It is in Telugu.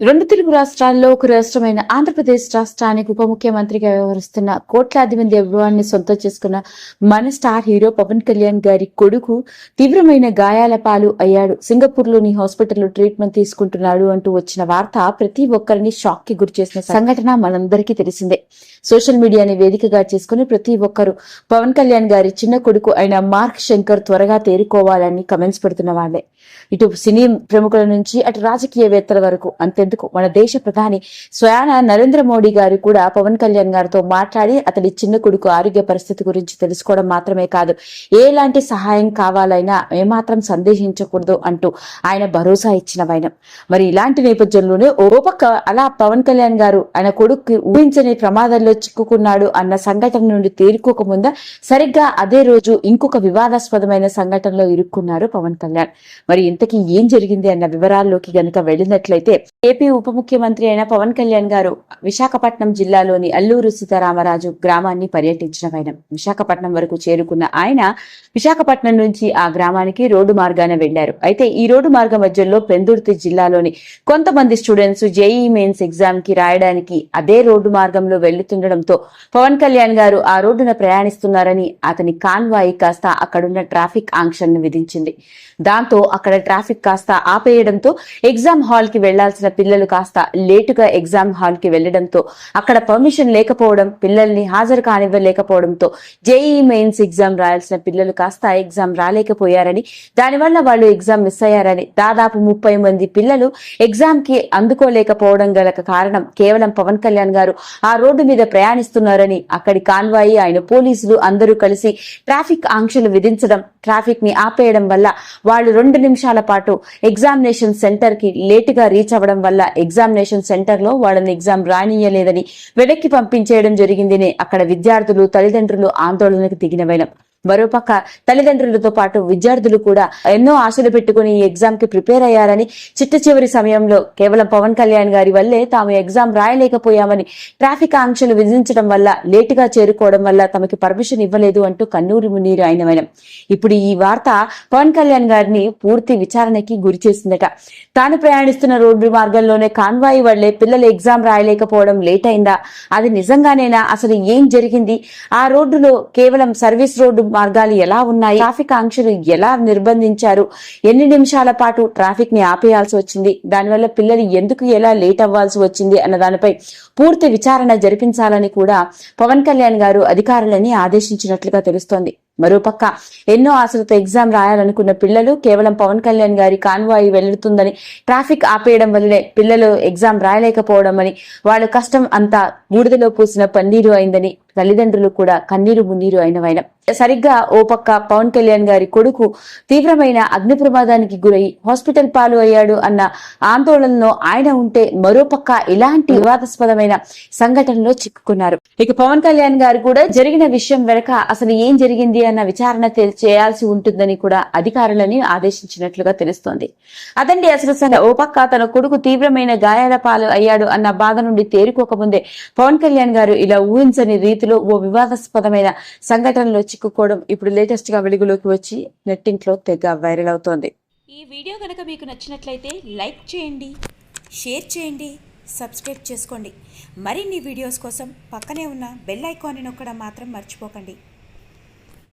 రెండు తెలుగు రాష్ట్రాల్లో ఒక రాష్ట్రమైన ఆంధ్రప్రదేశ్ రాష్ట్రానికి ఉప ముఖ్యమంత్రిగా వ్యవహరిస్తున్న కోట్లాది మంది అభిమానుల్ని సొంతం చేసుకున్న మన స్టార్ హీరో పవన్ కళ్యాణ్ గారి కొడుకు తీవ్రమైన గాయాల పాలు అయ్యాడు. సింగపూర్లోని హాస్పిటల్లో ట్రీట్మెంట్ తీసుకుంటున్నాడు అంటూ వచ్చిన వార్త ప్రతి ఒక్కరిని షాక్కి గురి చేసిన సంఘటన మనందరికీ తెలిసిందే. సోషల్ మీడియాని వేదికగా చేసుకుని ప్రతి ఒక్కరు పవన్ కళ్యాణ్ గారి చిన్న కొడుకు అయిన మార్క్ శంకర్ త్వరగా తేరుకోవాలని కమెంట్స్ పెడుతున్న వాళ్ళే. ఇటు సినీ ప్రముఖుల నుంచి అటు రాజకీయవేత్తల వరకు అంతే మాట్లాడేందుకు మన దేశ ప్రధాని స్వయాన నరేంద్ర మోడీ గారు కూడా పవన్ కళ్యాణ్ గారితో మాట్లాడి అతని చిన్న కొడుకు ఆరోగ్య పరిస్థితి గురించి తెలుసుకోవడం మాత్రమే కాదు ఏలాంటి సహాయం కావాలైనా ఏమాత్రం సందేహించకూడదు అంటూ ఆయన భరోసా ఇచ్చిన వైనం. మరి ఇలాంటి నేపథ్యంలోనే ఓ పక్క అలా పవన్ కళ్యాణ్ గారు ఆయన కొడుకు ఊహించని ప్రమాదంలో చిక్కుకున్నాడు అన్న సంఘటన నుండి తేరుకోక ముందా సరిగ్గా అదే రోజు ఇంకొక వివాదాస్పదమైన సంఘటనలో ఇరుక్కున్నారు పవన్ కళ్యాణ్. మరి ఇంతకీ ఏం జరిగింది అన్న వివరాల్లోకి గనక వెళ్ళినట్లయితే ఏపీ ఉప ముఖ్యమంత్రి అయిన పవన్ కళ్యాణ్ గారు విశాఖపట్నం జిల్లాలోని అల్లూరు సీతారామరాజు గ్రామాన్ని పర్యటించిన వైనం. విశాఖపట్నం వరకు చేరుకున్న ఆయన విశాఖపట్నం నుంచి ఆ గ్రామానికి రోడ్డు మార్గాన వెళ్ళారు అయితే ఈ రోడ్డు మార్గం మధ్యలో పెందుర్తి జిల్లాలోని కొంతమంది స్టూడెంట్స్ జేఈ మెయిన్స్ ఎగ్జామ్కి రాయడానికి అదే రోడ్డు మార్గంలో వెళ్తుండడంతో పవన్ కళ్యాణ్ గారు ఆ రోడ్డున ప్రయాణిస్తున్నారని అతని కాన్వాయి కాస్త అక్కడున్న ట్రాఫిక్ ఆంక్షలను విధించింది. దాంతో అక్కడ ట్రాఫిక్ కాస్త ఆపేయడంతో ఎగ్జామ్ హాల్కి వెళ్ళాల్సిన పిల్లలు కాస్త లేటుగా ఎగ్జామ్ హాల్కి వెళ్ళడంతో అక్కడ పర్మిషన్ లేకపోవడం పిల్లల్ని హాజరు కానివ్వలేకపోవడంతో జేఈ మెయిన్స్ ఎగ్జామ్ రాయాల్సిన పిల్లలు కాస్త ఎగ్జామ్ రాలేకపోయారని దానివల్ల వాళ్ళు ఎగ్జామ్ మిస్ అయ్యారని దాదాపు ముప్పై మంది పిల్లలు ఎగ్జామ్కి అందుకోలేకపోవడం గల కారణం కేవలం పవన్ కళ్యాణ్ గారు. ఆ రోడ్డు మీద ప్రయాణిస్తున్నారని అక్కడి కాన్వాయి ఆయన పోలీసులు అందరూ కలిసి ట్రాఫిక్ ఆంక్షలు విధించడం ట్రాఫిక్ని ఆపేయడం వల్ల వాళ్ళు రెండు నిమిషాల పాటు ఎగ్జామినేషన్ సెంటర్కి లేటుగా రీచ్ అవ్వడం వల్ల ఎగ్జామినేషన్ సెంటర్లో వాళ్ళని ఎగ్జామ్ రానియలేదని వెనక్కి పంపించేయడం జరిగిందని అక్కడ విద్యార్థులు తల్లిదండ్రులు ఆందోళనకు దిగిన వైనం. మరోపక్క తల్లిదండ్రులతో పాటు విద్యార్థులు కూడా ఎన్నో ఆశలు పెట్టుకుని ఈ ఎగ్జామ్కి ప్రిపేర్ అయ్యారని చిట్ట చివరి సమయంలో కేవలం పవన్ కళ్యాణ్ గారి వల్లే తాము ఎగ్జామ్ రాయలేకపోయామని ట్రాఫిక్ ఆంక్షలు విధించడం వల్ల లేటుగా చేరుకోవడం వల్ల తమకి పర్మిషన్ ఇవ్వలేదు అంటూ కన్నూరి మునీరు ఆయన ఇప్పుడు ఈ వార్త పవన్ కళ్యాణ్ గారిని పూర్తి విచారణకి గురి చేసిందట. తాను ప్రయాణిస్తున్న రోడ్డు మార్గంలోనే కాన్వాయి వల్లే పిల్లలు ఎగ్జామ్ రాయలేకపోవడం లేట్ అయిందా? అది నిజంగానేనా? అసలు ఏం జరిగింది? ఆ రోడ్డులో కేవలం సర్వీస్ రోడ్డు మార్గాలు ఎలా ఉన్నాయి? ట్రాఫిక్ ఆంక్షలు ఎలా నిర్బంధించారు? ఎన్ని నిమిషాల పాటు ట్రాఫిక్ని ఆపేయాల్సి వచ్చింది? దానివల్ల పిల్లలు ఎందుకు ఎలా లేట్ అవ్వాల్సి వచ్చింది? అన్న దానిపై పూర్తి విచారణ జరిపించాలని కూడా పవన్ కళ్యాణ్ గారు అధికారులని ఆదేశించినట్లుగా తెలుస్తోంది. మరోపక్క ఎన్నో ఆశలతో ఎగ్జామ్ రాయాలనుకున్న పిల్లలు కేవలం పవన్ కళ్యాణ్ గారి కాన్వాయి వెళ్తుందని ట్రాఫిక్ ఆపేయడం వల్లనే పిల్లలు ఎగ్జామ్ రాయలేకపోవడం అని వాళ్ళ కష్టం అంతా బూడిదలో పూసిన పన్నీరు అయిందని తల్లిదండ్రులు కూడా కన్నీరు మున్నీరు అయినవైన సరిగ్గా ఓ పక్క పవన్ కళ్యాణ్ గారి కొడుకు తీవ్రమైన అగ్ని ప్రమాదానికి గురై హాస్పిటల్ పాలు అయ్యాడు అన్న ఆందోళనలో ఆయన ఉంటే మరోపక్క ఇలాంటి వివాదాస్పదమైన సంఘటనలో చిక్కుకున్నారు. ఇక పవన్ కళ్యాణ్ గారు కూడా జరిగిన విషయం వెనక అసలు ఏం జరిగింది అన్న విచారణ చేయాల్సి ఉంటుందని కూడా అధికారులని ఆదేశించినట్లుగా తెలుస్తోంది. అదండి అసలు సరే ఓ పక్క తన కొడుకు తీవ్రమైన గాయాల పాలు అయ్యాడు అన్న బాధ నుండి తేరుకోకముందే పవన్ కళ్యాణ్ గారు ఇలా ఊహించని రీతిలో ఓ వివాదాస్పదమైన సంఘటనలో చిక్కుకోవడం ఇప్పుడు లేటెస్ట్గా వెలుగులోకి వచ్చి నెట్టింట్లో తెగ వైరల్ అవుతోంది. ఈ వీడియో కనుక మీకు నచ్చినట్లయితే లైక్ చేయండి షేర్ చేయండి సబ్స్క్రైబ్ చేసుకోండి. మరిన్ని వీడియోస్ కోసం పక్కనే ఉన్న బెల్ ఐకాన్ని నొక్కడం మాత్రం మర్చిపోకండి.